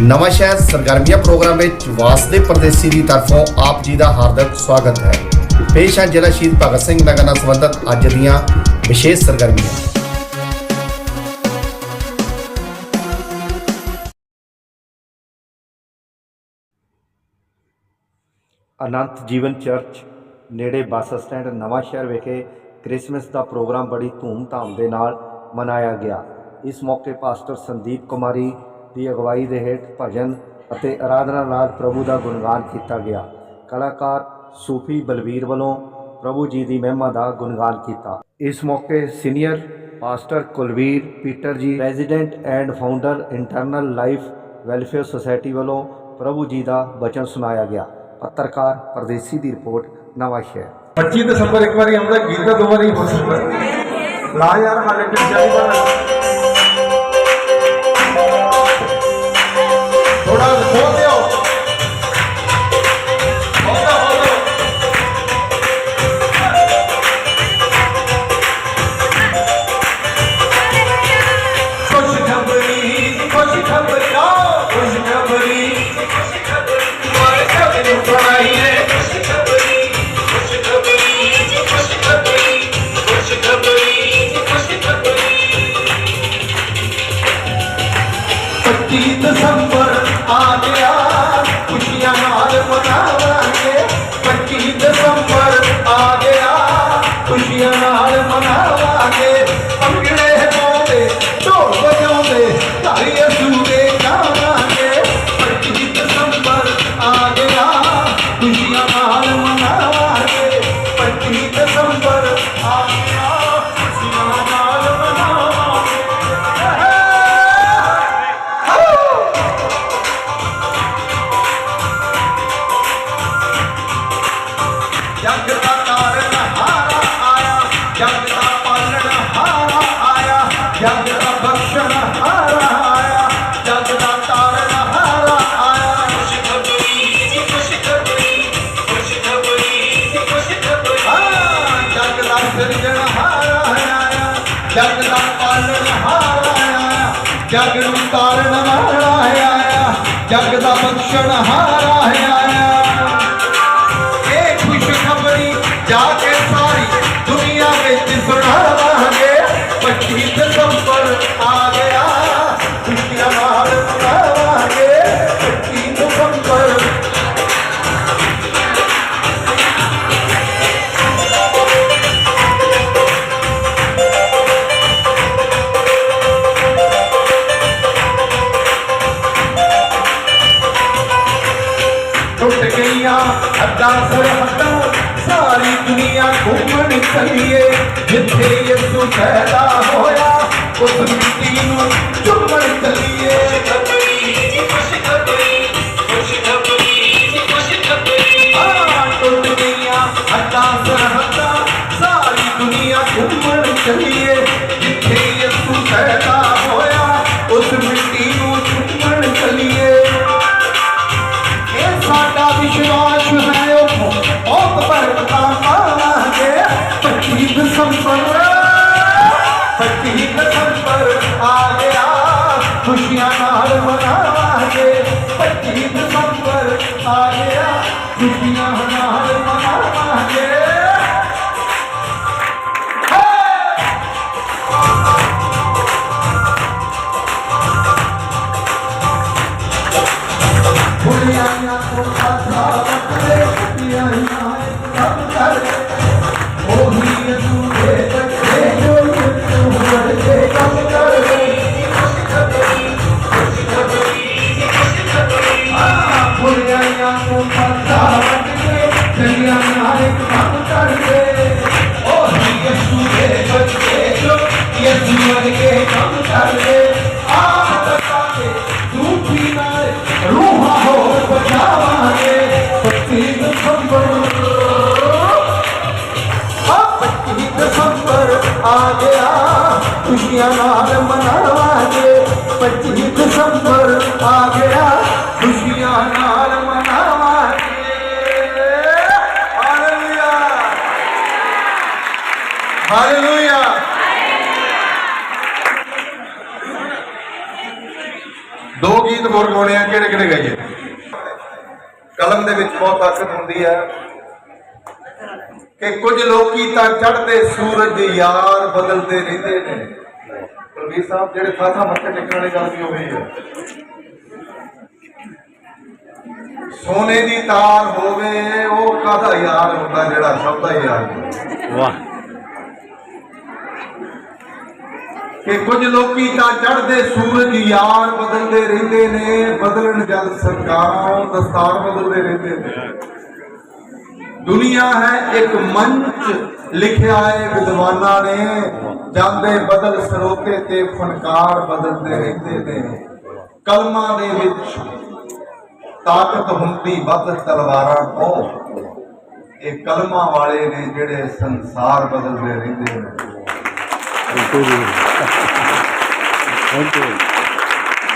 ਨਵਾਂ ਸ਼ਹਿਰ ਸਰਗਰਮੀਆਂ ਪ੍ਰੋਗਰਾਮ ਵਿੱਚ ਵਾਸਦੇ ਪਰਦੇਸੀ ਦੀ ਤਰਫੋਂ ਆਪ ਜੀ ਦਾ ਹਾਰਦਿਕ ਸਵਾਗਤ ਹੈ। ਪੇਸ਼ ਹੈ ਜ਼ਿਲ੍ਹਾ ਸ਼ਹੀਦ ਭਗਤ ਸਿੰਘ ਨਗਰ ਨਾਲ ਸੰਬੰਧਿਤ ਅੱਜ ਦੀਆਂ ਵਿਸ਼ੇਸ਼ ਸਰਗਰਮੀਆਂ। ਅਨੰਤ ਜੀਵਨ ਚਰਚ ਨੇੜੇ ਬੱਸ ਸਟੈਂਡ ਨਵਾਂ ਸ਼ਹਿਰ ਵਿਖੇ ਕ੍ਰਿਸਮਸ ਦਾ ਪ੍ਰੋਗਰਾਮ ਬੜੀ ਧੂਮ-ਧਾਮ ਦੇ ਨਾਲ ਮਨਾਇਆ ਗਿਆ। ਇਸ ਮੌਕੇ ਪਾਸਟਰ ਸੰਦੀਪ ਕੁਮਾਰੀ ਦੀ ਅਗਵਾਈ ਦੇ ਹੇਠ ਭਜਨ ਅਤੇ ਆਰਾਧਨਾ ਨਾਲ ਪ੍ਰਭੂ ਦਾ ਗੁਣਗਾਨ ਕੀਤਾ ਗਿਆ। ਕਲਾਕਾਰ ਸੂਫੀ ਬਲਵੀਰ ਵੱਲੋਂ ਪ੍ਰਭੂ ਜੀ ਦੀ ਮਹਿਮਾ ਦਾ ਗੁਣਗਾਨ ਕੀਤਾ। ਇਸ ਮੌਕੇ senior pastor Kulvir Peter ji, president and founder internal life welfare society ਵੱਲੋਂ ਪ੍ਰਭੂ ਜੀ ਦਾ ਬਚਨ ਸੁਣਾਇਆ ਗਿਆ। ਪੱਤਰਕਾਰ ਪਰਦੇਸੀ ਦੀ ਰਿਪੋਰਟ, ਨਵਾਂ ਸ਼ਹਿਰ। 25 ਦਸੰਬਰ ਇੱਕ ਵਾਰੀ ਆਉਂਦਾ ਗੀਤ ਦਾ ਦੋ ਵਾਰੀ ਹੋ ਸਕਦਾ। ਲਾ ਯਾਰ ਹਾਲੇ ਜਗ ਦਾ ਤਾਰਨ ਹਾਰਾ ਆਇਆ ਜਗ ਦਾ ਪਾਲਣ ਹਾਰਾ ਜਾ ਕੇ ਸਾਰੀ ਦੁਨੀਆ ਵਿੱਚ ਸੁਣਾਵਾਂਗੇ 25 ਦਸੰਬਰ ਆ ਗਿਆ ਖੁਸ਼ੀਆਂ ਨਾਲ ਮਨਾਵਾਂਗੇ 25 ਦਸੰਬਰ ਟੁੱਟ ਗਈਆਂ ਹੱਦਾਂ ਸਰਹੱਦਾਂ ਸਾਰੀ ਦੁਨੀਆ ਘੁੰਮਣ ਚੱਲੀਏ ਜਿੱਥੇ ਯਿਸੂ ਪੈਦਾ ਹੋਇਆ ਉਸ ਮਿੱਟੀ ਨੂੰ ਚੁੰਮਣ ਚੱਲੀਏ। ਖੁਸ਼ੀਆਂ ਨਾਲ ਮਨਾਵਾਂਗੇ। 25 ਦਸੰਬਰ ਆ ਗਿਆ। ਖੁਸ਼ੀਆਂ ਨਾਲ ਮਨਾਵਾਂਗੇ। ਦੋ ਗੀਤ ਹੋਰ ਗਾਉਣੇ ਆ, ਕਿਹੜੇ ਕਿਹੜੇ ਗਾਈਏ? ਕਲਮ ਦੇ ਵਿੱਚ ਬਹੁਤ ਤਾਕਤ ਹੁੰਦੀ ਹੈ। ਕਿ ਕੁਝ ਲੋਕੀ ਤਾਂ ਚੜ੍ਹਦੇ ਸੂਰਜ ਯਾਰ ਬਦਲਦੇ ਰਹਿੰਦੇ ਨੇ। ਪ੍ਰਵੀਰ ਸਾਹਿਬ, ਜਿਹੜੇ ਖਾਸਾ ਮੱਥੇ ਟੇਕਣ ਵਾਲੀ ਗੱਲ ਵੀ ਹੋਈ ਹੈ। ਸੋਨੇ ਦੀ ਤਾਰ ਹੋਵੇ, ਉਹ ਕਾਹਦਾ ਯਾਰ ਹੁੰਦਾ ਜਿਹੜਾ ਸਭ ਦਾ ਯਾਰ ਹੁੰਦਾ? ਵਾਹ। ਕਿ ਕੁਝ ਲੋਕੀ ਤਾਂ ਚੜ੍ਹਦੇ ਸੂਰਜ ਯਾਰ ਬਦਲਦੇ ਰਹਿੰਦੇ ਨੇ, ਬਦਲਣ ਜਦ ਸਰਕਾਰਾਂ, ਦਸਤਾਰ ਬਦਲਦੇ ਰਹਿੰਦੇ ਨੇ। ਦੁਨੀਆ ਹੈ ਇੱਕ ਮੰਚ, ਲਿਖਿਆ ਹੈ ਵਿਦਵਾਨਾਂ ਨੇ। ਜਾਂਦੇ ਬਦਲ ਸਰੋਤੇ ਤੇ ਫਨਕਾਰ ਬਦਲਦੇ ਰਹਿੰਦੇ ਨੇ। ਕਲਮਾਂ ਦੇ ਵਿੱਚ ਤਾਕਤ ਹੁੰਦੀ ਵੱਧ ਤਲਵਾਰਾਂ ਤੋਂ। ਇਹ ਕਲਮਾਂ ਵਾਲੇ ਨੇ ਜਿਹੜੇ ਸੰਸਾਰ ਬਦਲਦੇ ਰਹਿੰਦੇ ਨੇ। Thank you.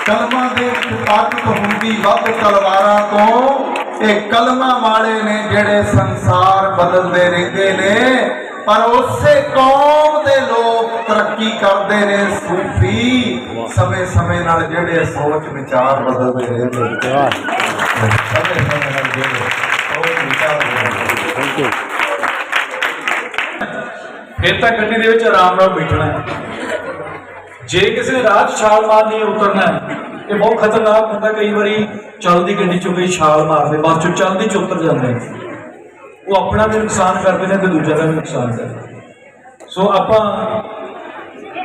ਕਲਮਾਂ ਦੇ ਹੁੰਦੀ ਵੱਧ ਤਲਵਾਰਾਂ ਤੋਂ ਇਹ ਕਲਮਾਂ ਵਾਲੇ ਨੇ ਜਿਹੜੇ ਸੰਸਾਰ ਬਦਲਦੇ ਰਹਿੰਦੇ ਨੇ ਪਰ ਉਸੇ ਕੌਮ ਦੇ ਲੋਕ ਤਰੱਕੀ ਕਰਦੇ ਨੇ ਸੂਫੀ ਸਮੇਂ ਸਮੇਂ ਨਾਲ ਜਿਹੜੇ ਸੋਚ ਵਿਚਾਰ ਬਦਲਦੇ ਰਹਿੰਦੇ ਨੇ। ਵਾਹ। ਸਮੇਂ ਸਮੇਂ ਨਾਲ ਜਿਹੜੇ ਸੋਚ ਵਿਚਾਰ ਬਦਲਦੇ ਫਿਰ ਤਾਂ ਗੱਡੀ ਦੇ ਵਿੱਚ ਆਰਾਮ ਨਾਲ ਬੈਠਣਾ ਹੈ। ਜੇ ਕਿਸੇ ਨੇ ਰਾਹ 'ਚ ਛਾਲ ਮਾਰਨੀ ਹੈ, ਉਤਰਨਾ ਹੈ, ਇਹ ਬਹੁਤ ਖਤਰਨਾਕ ਹੁੰਦਾ। ਕਈ ਵਾਰੀ ਚੱਲਦੀ ਗੱਡੀ 'ਚੋਂ ਕੋਈ ਛਾਲ ਮਾਰਦੇ, ਬਸ 'ਚੋਂ ਚੱਲਦੀ 'ਚ ਉਤਰ ਜਾਂਦੇ ਨੇ। ਉਹ ਆਪਣਾ ਵੀ ਨੁਕਸਾਨ ਕਰਦੇ ਨੇ ਤੇ ਦੂਜਾ ਦਾ ਵੀ ਨੁਕਸਾਨ ਕਰਦੇ ਸੋ ਆਪਾਂ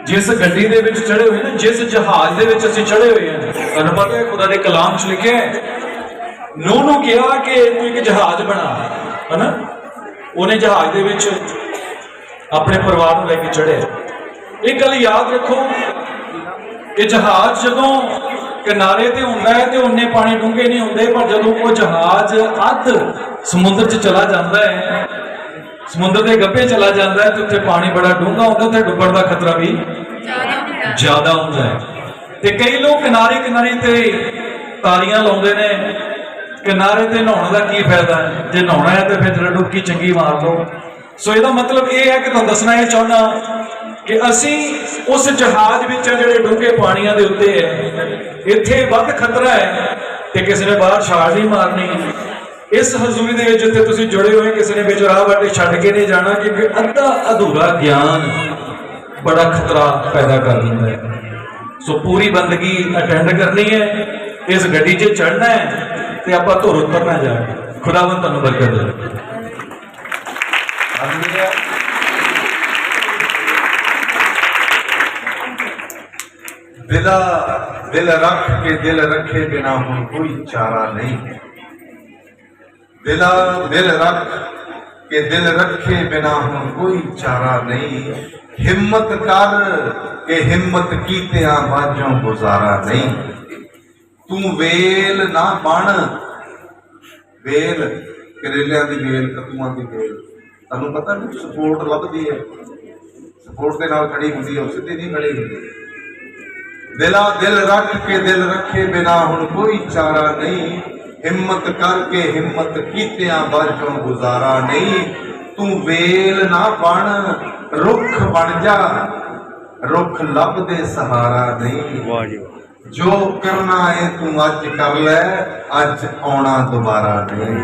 ਜਿਸ ਗੱਡੀ ਦੇ ਵਿੱਚ ਚੜੇ ਹੋਏ ਨਾ, ਜਿਸ ਜਹਾਜ਼ ਦੇ ਵਿੱਚ ਅਸੀਂ ਚੜੇ ਹੋਏ ਹਾਂ, ਤੁਹਾਨੂੰ ਪਤਾ ਹੈ, ਖੁਦਾ ਦੇ ਕਲਾਮ 'ਚ ਲਿਖਿਆ ਹੈ, ਨੂਹ ਨੂੰ ਕਿਹਾ ਕਿ ਤੂੰ ਇੱਕ ਜਹਾਜ਼ ਬਣਾ, ਹਨਾ? ਉਹਨੇ ਜਹਾਜ਼ ਦੇ ਵਿੱਚ ਆਪਣੇ ਪਰਿਵਾਰ ਨੂੰ ਲੈ ਕੇ ਚੜਿਆ ਇਹ ਗੱਲ ਯਾਦ ਰੱਖੋ ਕਿ ਜਹਾਜ਼ ਜਦੋਂ ਕਿਨਾਰੇ ਤੇ ਹੁੰਦਾ ਹੈ ਤੇ ਉਹਨੇ ਪਾਣੀ ਡੂੰਘੇ ਨਹੀਂ ਹੁੰਦੇ ਪਰ ਜਦੋਂ ਉਹ ਜਹਾਜ਼ ਅੱਧ ਸਮੁੰਦਰ 'ਚ ਚਲਾ ਜਾਂਦਾ ਹੈ ਸਮੁੰਦਰ ਦੇ ਗੱਭੇ ਚਲਾ ਜਾਂਦਾ ਹੈ ਤੇ ਉੱਥੇ ਪਾਣੀ ਬੜਾ ਡੂੰਘਾ ਹੁੰਦਾ ਤੇ ਡੁੱਬਣ ਦਾ ਖਤਰਾ ਵੀ ਜ਼ਿਆਦਾ ਹੁੰਦਾ ਹੈ। ਤੇ ਕਈ ਲੋਕ ਕਿਨਾਰੇ ਕਿਨਾਰੇ ਤੇ ਤਾਲੀਆਂ ਲਾਉਂਦੇ ਨੇ। ਕਿਨਾਰੇ ਤੇ ਨਹਾਉਣ ਦਾ ਕੀ ਫਾਇਦਾ ਹੈ? ਜੇ ਨਹਾਉਣਾ ਹੈ ਤੇ ਫਿਰ ਡੁੱਬਕੀ ਚੰਗੀ ਮਾਰ ਲਓ। ਸੋ ਇਹਦਾ ਮਤਲਬ ਇਹ ਹੈ ਕਿ ਤੁਹਾਨੂੰ ਦੱਸਣਾ ਇਹ ਚਾਹੁੰਦਾ ਕਿ ਅਸੀਂ ਉਸ ਜਹਾਜ਼ ਵਿੱਚ ਜਿਹੜੇ ਡੂੰਘੇ ਪਾਣੀਆਂ ਦੇ ਉੱਤੇ ਹੈ, ਇੱਥੇ ਵੱਧ ਖਤਰਾ ਹੈ ਤੇ ਕਿਸੇ ਨੇ ਬਾਹਰ ਛਾਲ ਨਹੀਂ ਮਾਰਨੀ। ਇਸ ਹਜ਼ੂਰੀ ਦੇ ਵਿੱਚ ਜਿੱਥੇ ਤੁਸੀਂ ਜੁੜੇ ਹੋਏ, ਕਿਸੇ ਨੇ ਵਿੱਚ ਰਾਹ ਵਾਟੇ ਛੱਡ ਕੇ ਨਹੀਂ ਜਾਣਾ, ਕਿਉਂਕਿ ਅੱਧਾ ਅਧੂਰਾ ਗਿਆਨ ਬੜਾ ਖਤਰਾ ਪੈਦਾ ਕਰ ਦਿੰਦਾ ਹੈ। ਸੋ ਪੂਰੀ ਬੰਦਗੀ ਅਟੈਂਡ ਕਰਨੀ ਹੈ, ਇਸ ਗੱਡੀ 'ਚ ਚੜਨਾ ਹੈ ਤੇ ਆਪਾਂ ਧੁਰ ਉਤਰਨਾ ਜਾ ਕੇ। ਖੁਦਾਵੰਦ ਤੁਹਾਨੂੰ ਬਰਕਤ ਦੇ। ਹਾਲੇਲੂਇਆ ਦਿਲਾ ਦਿਲ ਰੱਖ ਕੇ, ਦਿਲ ਰੱਖੇ ਬਿਨਾ ਹੁਣ ਕੋਈ ਚਾਰਾ ਨਹੀਂ। ਦਿਲਾ ਦਿਲ ਰੱਖ ਕੇ, ਦਿਲ ਰੱਖੇ ਬਿਨਾ ਹੁਣ ਕੋਈ ਚਾਰਾ ਨਹੀਂ। ਹਿੰਮਤ ਕਰ ਕਿ ਹਿੰਮਤ ਕੀਤਿਆਂ ਬਾਝੋਂ ਗੁਜ਼ਾਰਾ ਨਹੀਂ। ਤੂੰ ਵੇਲ ਨਾ ਬਣ। ਵੇਲ, ਕਰੇਲਿਆਂ ਦੀ ਵੇਲ ਕੱਦੂਆਂ ਦੀ ਵੇਲ। ਤੁਹਾਨੂੰ ਪਤਾ ਨਹੀਂ ਸਪੋਰਟ ਲੱਭਦੀ ਹੈ। ਸਪੋਰਟ ਦੇ ਨਾਲ ਖੜੀ ਹੁੰਦੀ ਹੈ ਸਿੱਧੀ ਨਹੀਂ ਖੜੀ ਹੁੰਦੀ ਦਿਲਾ ਦਿਲ ਰੱਖ ਕੇ ਦਿਲ ਰੱਖੇ ਬਿਨਾ ਹੁਣ ਕੋਈ ਚਾਰਾ ਨਹੀਂ। ਹਿੰਮਤ ਕਰਕੇ ਹਿੰਮਤ ਕੀਤਿਆਂ ਬਾਝੋਂ ਗੁਜ਼ਾਰਾ ਨਹੀਂ। ਤੂੰ ਵੇਲ ਨਾ ਬਣ ਰੁੱਖ ਬਣ ਜਾ। ਰੁੱਖ ਲੱਭਦੇ ਸਹਾਰਾ ਨਹੀਂ। ਵਾਹ ਜੀ ਜੋ ਕਰਨਾ ਹੈ ਤੂੰ ਅੱਜ ਕਰ ਲੈ ਅੱਜ ਆਉਣਾ ਦੁਬਾਰਾ ਨਹੀਂ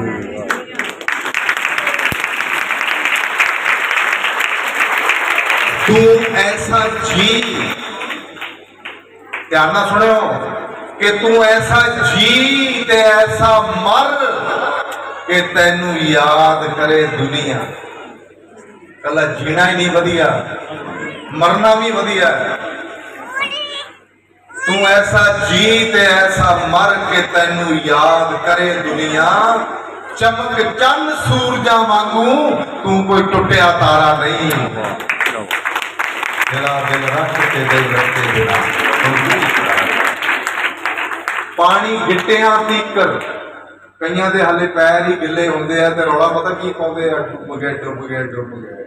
ਤੂੰ ਐਸਾ ਜੀ। ਧਿਆਨ ਨਾਲ ਸੁਣਿਓ ਕਿ ਤੂੰ ਐਸਾ ਜੀ ਤੇ ਐਸਾ ਮਰ ਕਿ ਤੈਨੂੰ ਯਾਦ ਕਰੇ ਦੁਨੀਆ। ਕੱਲਾ ਜੀਣਾ ਹੀ ਨਹੀਂ ਵਧੀਆ, ਮਰਨਾ ਵੀ ਵਧੀਆ। ਤੂੰ ਐਸਾ ਜੀ ਤੇ ਐਸਾ ਮਰ ਕੇ ਤੈਨੂੰ ਯਾਦ ਕਰੇ ਦੁਨੀਆ। ਚਮਕ ਚੰਨ ਸੂਰਜਾਂ ਵਾਂਗੂ ਤੂੰ ਕੋਈ ਟੁੱਟਿਆ ਤਾਰਾ ਨਹੀਂ। ਦਿਲਾ ਦਿਲ ਰੱਖ ਕੇ ਦਿਲ ਰੱਖੇ ਬਿਨਾ। ਪਾਣੀ ਗਿੱਟਿਆਂ ਤੀਕਰ ਕਈਆਂ ਦੇ ਹਲੇ ਪੈਰ ਹੀ ਗਿੱਲੇ ਹੁੰਦੇ ਆ ਤੇ ਰੌਲਾ ਪਤਾ ਕੀ ਪਾਉਂਦੇ ਆ? ਡੁੱਬ ਗਏ ਡੁੱਬ ਗਏ ਡੁੱਬ ਗਏ।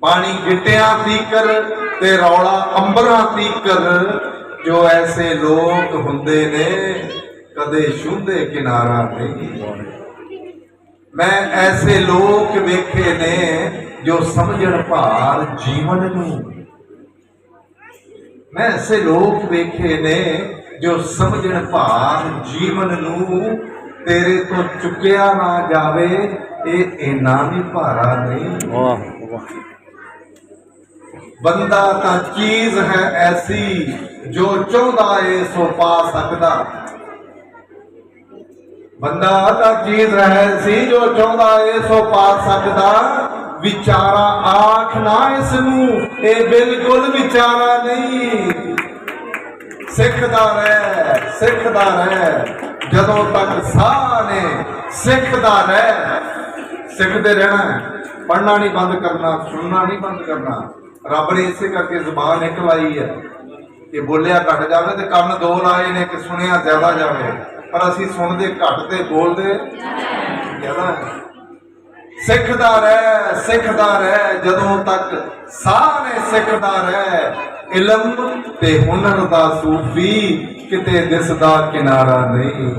ਪਾਣੀ ਗਿੱਟਿਆਂ ਤੀਕਰ ਤੇ ਰੌਲਾ ਅੰਬਰਾਂ ਤੀਕਰ ਜੋ ਐਸੇ ਲੋਕ ਹੁੰਦੇ ਨੇ, ਕਦੇ ਛੂੰਦੇ ਕਿਨਾਰਾ ਨਹੀਂ ਪਾਉਂਦੇ। ਮੈਂ ਐਸੇ ਲੋਕ ਵੇਖੇ ਨੇ ਜੋ ਸਮਝਣ ਭਾਰ ਜੀਵਨ ਨੂੰ। ਮੈਂ ਐਸੇ ਲੋਕ ਵੇਖੇ ਨੇ ਜੋ ਸਮਝਣ ਭਾਗ ਜੀਵਨ ਨੂੰ। ਤੇਰੇ ਤੋਂ ਚੁੱਕਿਆ ਨਾ ਜਾਵੇ ਇਹ ਇਨਾ ਵੀ ਭਾਰਾ ਨਹੀਂ। ਵਾਹ ਵਾਹ। ਬੰਦਾ ਤਾਂ ਚੀਜ਼ ਹੈ ਐਸੀ ਜੋ ਚਾਹੁੰਦਾ ਏ ਸੋ ਪਾ ਸਕਦਾ। ਬੰਦਾ ਤਾਂ ਚੀਜ਼ ਹੈ ਸੀ, ਜੋ ਚਾਹੁੰਦਾ ਏ ਸੋ ਪਾ ਸਕਦਾ। ਵਿਚਾਰਾ ਆਖ ਨਾ ਇਸ ਨੂੰ ਇਹ ਬਿਲਕੁਲ ਵਿਚਾਰਾ ਨਹੀਂ। ਸਿੱਖਦਾ ਰਹਿ ਸਿੱਖਦਾ ਰਹਿ। ਜਦੋਂ ਤੱਕ ਸਾਹ ਨੇ, ਸਿੱਖਦਾ ਰਹਿ। ਸਿੱਖਦੇ ਰਹਿਣਾ ਪੜਨਾ ਨਹੀਂ ਬੰਦ ਕਰਨਾ, ਸੁਣਨਾ ਨਹੀਂ ਬੰਦ ਕਰਨਾ। ਰੱਬ ਨੇ ਇਸੇ ਕਰਕੇ ਜ਼ੁਬਾਨ ਇੱਕ ਲਾਈ ਹੈ ਕਿ ਬੋਲਿਆ ਘਟ ਜਾਵੇ ਤੇ ਕੰਨ ਦੋ ਲਾਏ ਨੇ ਕਿ ਸੁਣਿਆ ਜ਼ਿਆਦਾ ਜਾਵੇ। ਪਰ ਅਸੀਂ ਸੁਣਦੇ ਘੱਟ ਤੇ ਬੋਲਦੇ ਜ਼ਿਆਦਾ ਸਿੱਖਦਾ ਰਹਿ ਸਿੱਖਦਾ ਰਹਿ, ਜਦੋਂ ਤੱਕ ਸਾਰੇ ਸਿੱਖਦਾ ਰਹਿ, ਇਲਮ ਤੇ ਹੁਨਰ ਦਾ ਸੂਫੀ ਕਿਤੇ ਦਿਸਦਾ ਕਿਨਾਰਾ ਨਹੀਂ।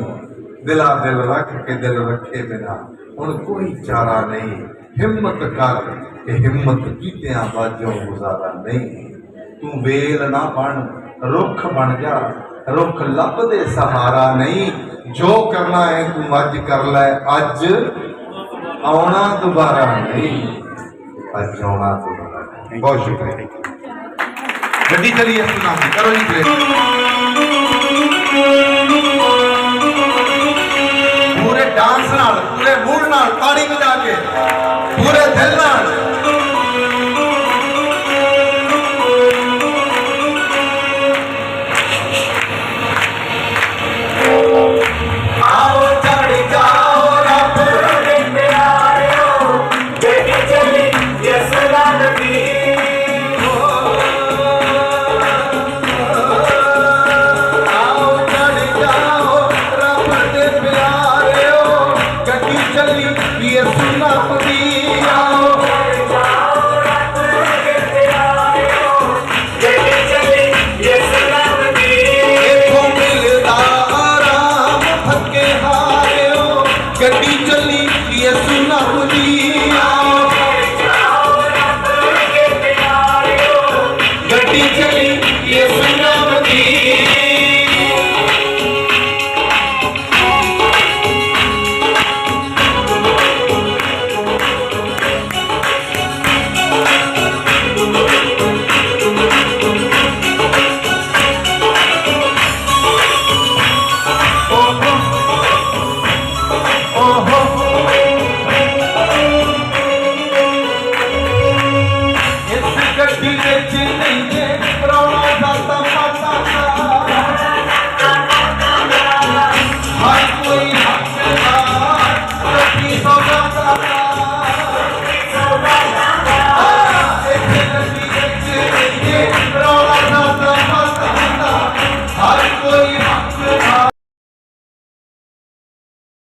ਦਿਲਾ ਦਿਲ ਰੱਖ ਕੇ ਦਿਲ ਰੱਖੇ ਬਿਨਾ ਹੁਣ ਕੋਈ ਚਾਰਾ ਨਹੀਂ। ਹਿੰਮਤ ਕਰ ਕਿ ਹਿੰਮਤ ਕੀਤਿਆਂ ਬਾਝੋਂ ਗੁਜ਼ਾਰਾ ਨਹੀਂ। ਤੂੰ ਵੇਲ ਨਾ ਬਣ, ਰੁੱਖ ਬਣ ਜਾ ਰੁੱਖ ਲੱਭਦੇ ਸਹਾਰਾ ਨਹੀਂ। ਜੋ ਕਰਨਾ ਹੈ ਤੂੰ ਅੱਜ ਕਰ ਲੈ। ਅੱਜ ਆਉਣਾ ਦੁਬਾਰਾ ਨਹੀਂ। ਅੱਜ ਆਉਣਾ ਦੁਬਾਰਾ ਬਹੁਤ ਸ਼ੁਕਰੀਆ। ਗੱਡੀ ਚਲੀ ਇਸ ਨਾਮ ਕਰੋ ਜੀ ਪਲੇ ਪੂਰੇ ਡਾਂਸ ਨਾਲ, ਪੂਰੇ ਮੂਡ ਨਾਲ ਤਾੜੀ ਵਜਾ ਕੇ, ਪੂਰੇ ਦਿਲ ਨਾਲ। യേശുനാമത്തിൽ tonight.